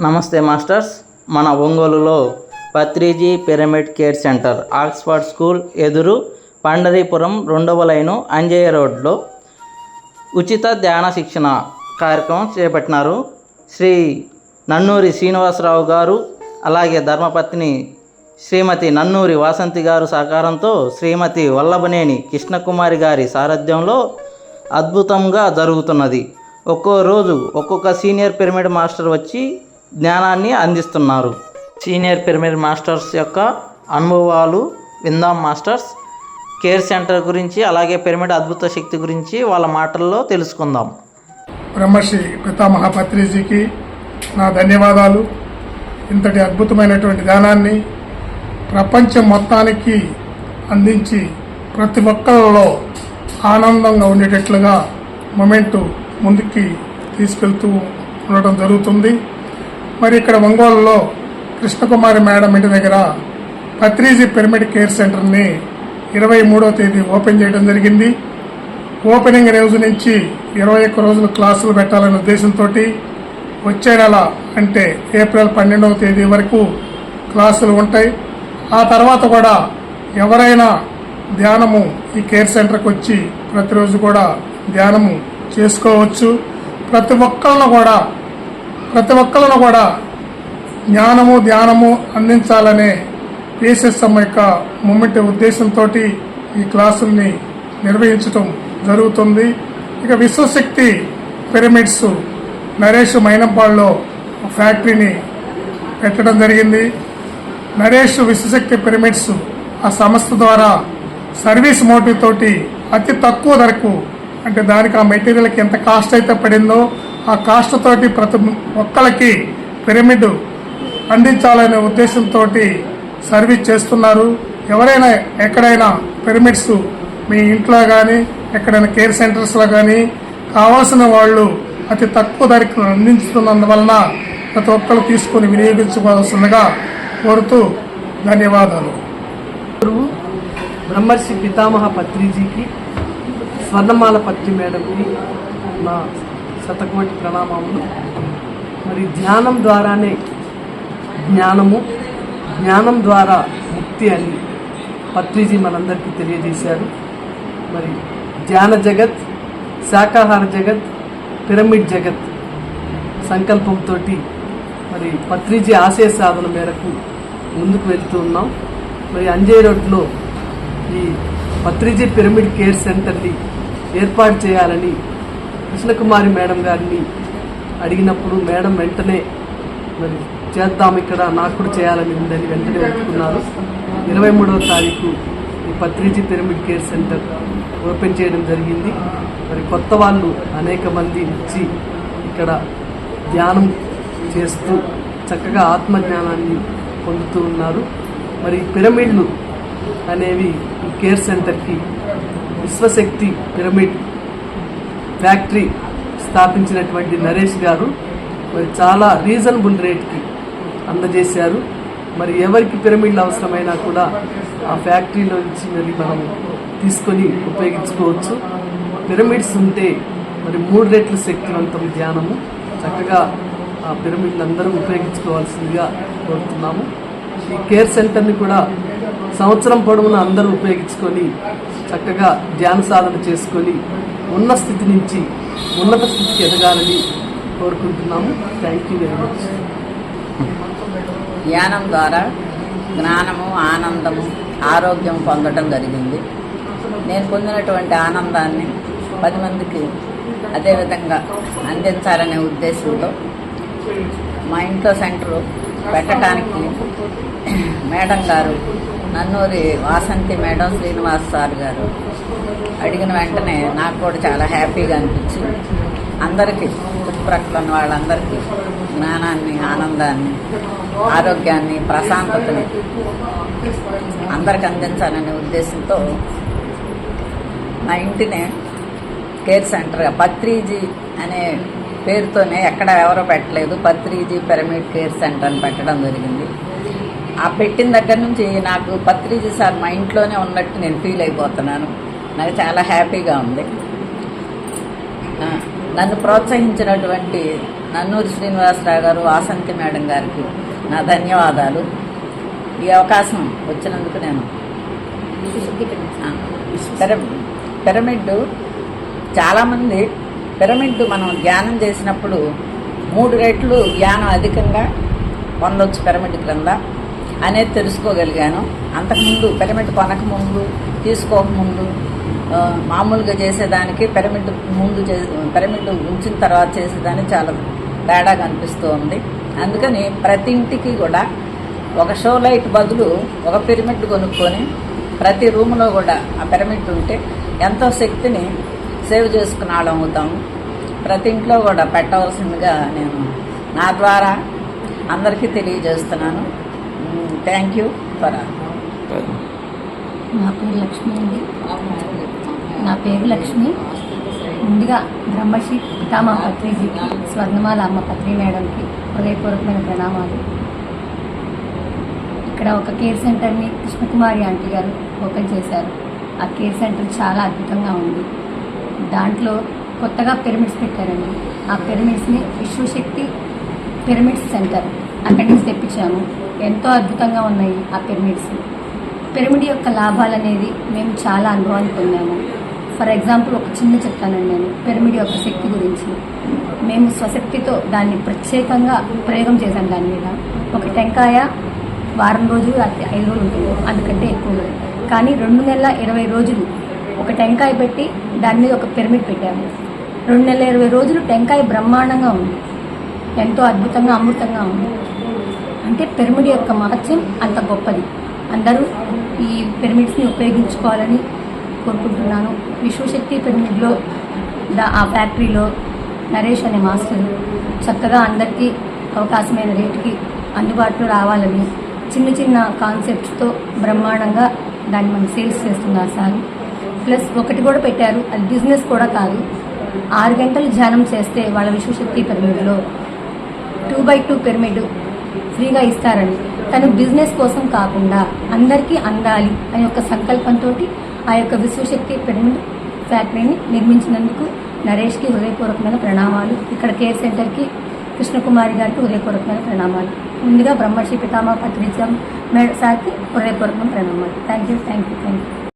నమస్తే మాస్టర్స్. మన ఒంగోలులో Patriji pyramid care centre Oxford school ఎదురు పండరీపురం రెండవ లైను అంజయ్య రోడ్లో ఉచిత ధ్యాన శిక్షణ కార్యక్రమం చేపట్టినారు. శ్రీ నన్నూరి శ్రీనివాసరావు గారు అలాగే ధర్మపత్ని శ్రీమతి నన్నూరి వాసంతి గారు సహకారంతో శ్రీమతి వల్లభనేని కృష్ణకుమారి గారి సారథ్యంలో అద్భుతంగా జరుగుతున్నది. ఒక్కో రోజు ఒక్కొక్క సీనియర్ పిరమిడ్ మాస్టర్ వచ్చి జ్ఞానాన్ని అందిస్తున్నారు. సీనియర్ పిరమిడ్ మాస్టర్స్ యొక్క అనుభవాలు విందాం మాస్టర్స్. కేర్ సెంటర్ గురించి అలాగే పిరమిడ్ అద్భుత శక్తి గురించి వాళ్ళ మాటల్లో తెలుసుకుందాం. బ్రహ్మశ్రీ పితామహ పత్రిజీకి నా ధన్యవాదాలు. ఇంతటి అద్భుతమైనటువంటి ధ్యానాన్ని ప్రపంచం మొత్తానికి అందించి ప్రతి ఒక్కరిలో ఆనందంగా ఉండేటట్లుగా మొమెంటు ముందుకి తీసుకెళ్తూ ఉండటం జరుగుతుంది. మరి ఇక్కడ ఒంగోలులో కృష్ణకుమారి మేడం ఇంటి దగ్గర పత్రీజీ పిరమిడ్ కేర్ సెంటర్ని ఇరవై మూడో తేదీ ఓపెన్ చేయడం జరిగింది. ఓపెనింగ్ రోజు నుంచి ఇరవై ఒక్క రోజులు క్లాసులు పెట్టాలనే ఉద్దేశంతో వచ్చే నెల అంటే ఏప్రిల్ పన్నెండవ తేదీ వరకు క్లాసులు ఉంటాయి. ఆ తర్వాత కూడా ఎవరైనా ధ్యానము ఈ కేర్ సెంటర్కి వచ్చి ప్రతిరోజు కూడా ధ్యానము చేసుకోవచ్చు. ప్రతి ఒక్కళ్ళను కూడా ప్రతి ఒక్కరిని కూడా జ్ఞానము ధ్యానము అందించాలనే పిఎస్ఎస్ఎం యొక్క ముమ్మిటి ఉద్దేశంతో ఈ క్లాసుల్ని నిర్వహించటం జరుగుతుంది. ఇక విశ్వశక్తి పిరమిడ్స్ నరేష్ మైనంపాడులో ఫ్యాక్టరీని పెట్టడం జరిగింది. నరేష్ విశ్వశక్తి పిరమిడ్స్ ఆ సంస్థ ద్వారా సర్వీస్ మోటివ్ తోటి అతి తక్కువ ధరకు అంటే దానికి ఆ మెటీరియల్కి ఎంత కాస్ట్ అయితే పడిందో ఆ కాస్ట్తోటి ప్రతి ఒక్కరికి పిరమిడ్ అందించాలనే ఉద్దేశంతో సర్వీస్ చేస్తున్నారు. ఎవరైనా ఎక్కడైనా పిరమిడ్స్ మీ ఇంట్లో కానీ ఎక్కడైనా కేర్ సెంటర్స్లో కానీ కావాల్సిన వాళ్ళు అతి తక్కువ ధరకు అందించుతున్నందువలన ప్రతి ఒక్కరు తీసుకుని వినియోగించుకోవాల్సిందిగా కోరుతూ ధన్యవాదాలు. బ్రహ్మర్షి పితామహ పత్రిజీకి స్వర్ణమాల పత్రి మేడంకి నా శతకోటి ప్రణామములు. మరి ధ్యానం ద్వారానే జ్ఞానము జ్ఞానం ద్వారా ముక్తి అని పత్రిజీ మనందరికీ తెలియజేశారు. మరి ధ్యాన జగత్ శాకాహార జగత్ పిరమిడ్ జగత్ సంకల్పంతో మరి పత్రిజీ ఆశయ సాధన మేరకు ముందుకు వెళ్తూ ఉన్నాం. మరి అంజయ్ రోడ్లో ఈ పత్రిజీ పిరమిడ్ కేర్ సెంటర్ని ఏర్పాటు చేయాలని కృష్ణకుమారి మేడం గారిని అడిగినప్పుడు మేడం వెంటనే మరి చేద్దాం ఇక్కడ నాకు కూడా చేయాలని ఉందని వెంటనే ఒప్పుకున్నారు. ఇరవై మూడవ తారీఖు ఈ Patriji pyramid care centre open చేయడం జరిగింది. మరి కొత్త వాళ్ళు అనేక మంది వచ్చి ఇక్కడ ధ్యానం చేస్తూ చక్కగా ఆత్మజ్ఞానాన్ని పొందుతూ ఉన్నారు. మరి పిరమిడ్లు అనేవి ఈ కేర్ సెంటర్కి విశ్వశక్తి పిరమిడ్ ఫ్యాక్టరీ స్థాపించినటువంటి నరేష్ గారు మరి చాలా రీజనబుల్ రేట్కి అందజేశారు. మరి ఎవరికి పిరమిడ్లు అవసరమైనా కూడా ఆ ఫ్యాక్టరీలో నుంచి మరి మనం తీసుకొని ఉపయోగించుకోవచ్చు. పిరమిడ్స్ ఉంటే మరి మూడు రెట్లు శక్తివంతం ధ్యానము. చక్కగా ఆ పిరమిడ్లు అందరూ ఉపయోగించుకోవాల్సిందిగా కోరుతున్నాము. ఈ కేర్ సెంటర్ని కూడా సంవత్సరం పొడవునా అందరూ ఉపయోగించుకొని చక్కగా ధ్యాన సాధన చేసుకొని ఉన్న స్థితి నుంచి ఉన్నత స్థితికి ఎదగాలని కోరుకుంటున్నాము. థ్యాంక్ యూ వెరీ మచ్ ధ్యానం ద్వారా జ్ఞానము ఆనందము ఆరోగ్యం పొందడం జరిగింది. నేను పొందినటువంటి ఆనందాన్ని పది మందికి అదేవిధంగా అందించాలనే ఉద్దేశంతో మా ఇంట్లో సెంటర్ పెట్టడానికి మేడం గారు నన్నూరి వాసంతి మేడం శ్రీనివాస్ సార్ గారు అడిగిన వెంటనే నాకు కూడా చాలా హ్యాపీగా అనిపించింది. అందరికీ చుట్టుప్రక్కల ఉన్న వాళ్ళందరికీ జ్ఞానాన్ని ఆనందాన్ని ఆరోగ్యాన్ని ప్రశాంతతని అందరికి అందించాలనే ఉద్దేశంతో మా ఇంటిని కేర్ సెంటర్గా పత్రిజీ అనే పేరుతోనే ఎక్కడ ఎవరో పెట్టలేదు. పత్రిజీ పిరమిడ్ కేర్ సెంటర్ అని పెట్టడం జరిగింది. ఆ పెట్టిన దగ్గర నుంచి నాకు పత్రిజీ సార్ మా ఇంట్లోనే ఉన్నట్టు నేను ఫీల్ అయిపోతున్నాను. నాకు చాలా హ్యాపీగా ఉంది. నన్ను ప్రోత్సహించినటువంటి నన్నూరి శ్రీనివాసరావు గారు వాసంతి మేడం గారికి నా ధన్యవాదాలు. ఈ అవకాశం వచ్చినందుకు నేను పిరమిడ్ చాలామంది పిరమిడ్ మనం ధ్యానం చేసినప్పుడు మూడు రెట్లు జ్ఞానం అధికంగా పొందొచ్చు పిరమిడ్ క్రింద. అనేది తెలుసుకోగలిగాను. అంతకుముందు పిరమిడ్ కొనకముందు తీసుకోకముందు మామూలుగా చేసేదానికి పిరమిడ్ ముందు చే పిరమిడ్ ఉంచిన తర్వాత చేసేదానికి చాలా తేడా అనిపిస్తూ ఉంది. అందుకని ప్రతి ఇంటికి కూడా ఒక షో లైట్ బదులు ఒక పిరమిడ్ కొనుక్కొని ప్రతి రూమ్లో కూడా ఆ పిరమిడ్ ఉంటే ఎంతో శక్తిని సేవ్ చేసుకున్న వాళ్ళం ప్రతి ఇంట్లో కూడా పెట్టవలసిందిగా నేను నా ద్వారా అందరికీ తెలియజేస్తున్నాను. థ్యాంక్ యూ ఫర్ నా పేరు లక్ష్మి అండి. నా పేరు లక్ష్మి. ముందుగా బ్రహ్మశ్రీ పితామా పత్రిజీకి స్వర్ణమాల అమ్మ పత్రి మేడంకి హృదయపూర్వకమైన ప్రణామాలు. ఇక్కడ ఒక కేర్ సెంటర్ని కృష్ణకుమారి ఆంటీ గారు ఓపెన్ చేశారు. ఆ కేర్ సెంటర్ చాలా అద్భుతంగా ఉంది. దాంట్లో కొత్తగా పిరమిడ్స్ పెట్టారండి. ఆ పిరమిడ్స్ని విశ్వశక్తి పిరమిడ్స్ సెంటర్ అక్కడి నుంచి తెప్పించాము. ఎంతో అద్భుతంగా ఉన్నాయి ఆ పిరమిడ్స్. పిరమిడ్ యొక్క లాభాలు అనేది మేము చాలా అనుభవాన్ని పొందాము. ఫర్ ఎగ్జాంపుల్ ఒక చిన్న చెప్తానండి నేను పిరమిడ్ యొక్క శక్తి గురించి. మేము స్వశక్తితో దాన్ని ప్రత్యేకంగా ప్రయోగం చేశాం దాని మీద. ఒక టెంకాయ వారం రోజులు అది ఐదు రోజులు ఉంటుంది అందుకంటే ఎక్కువ కానీ రెండు నెలల ఇరవై రోజులు ఒక టెంకాయ పెట్టి దాని మీద ఒక పిరమిడ్ పెట్టాము. రెండు నెలల ఇరవై రోజులు టెంకాయ బ్రహ్మాండంగా ఉంది. ఎంతో అద్భుతంగా అమృతంగా ఉంది. అంటే పిరమిడ్ యొక్క మహత్యం అంత గొప్పది. అందరూ ఈ పిరమిడ్స్ని ఉపయోగించుకోవాలని కోరుకుంటున్నాను. విశ్వశక్తి పిరమిడ్లో దా ఆ ఫ్యాక్టరీలో నరేష్ అనే మాస్టర్ చక్కగా అందరికీ అవకాశమైన రేటుకి అందుబాటులో రావాలని చిన్న చిన్న కాన్సెప్ట్స్తో బ్రహ్మాండంగా దాన్ని మనం సేల్స్ చేస్తున్నారు సార్. ప్లస్ ఒకటి కూడా పెట్టారు. అది బిజినెస్ కూడా కాదు. ఆరు గంటలు ధ్యానం చేస్తే వాళ్ళ విశ్వశక్తి పిరమిడ్లో టూ బై టూ పిరమిడ్ ఫ్రీగా ఇస్తారని. తను బిజినెస్ కోసం కాకుండా అందరికీ అందాలి అనే ఒక సంకల్పంతో ఆ యొక్క విశ్వశక్తి పిరమిడ్ ఫ్యాక్టరీని నిర్మించినందుకు నరేష్కి హృదయపూర్వకమైన ప్రణామాలు. ఇక్కడ కేర్ సెంటర్కి కృష్ణకుమారి గారికి హృదయపూర్వకమైన ప్రణామాలు. ముందుగా బ్రహ్మశ్రీ పితామా పత్రిజం మేడ సార్కి హృదయపూర్వకమైన ప్రణామాలు. Thank you thank you thank you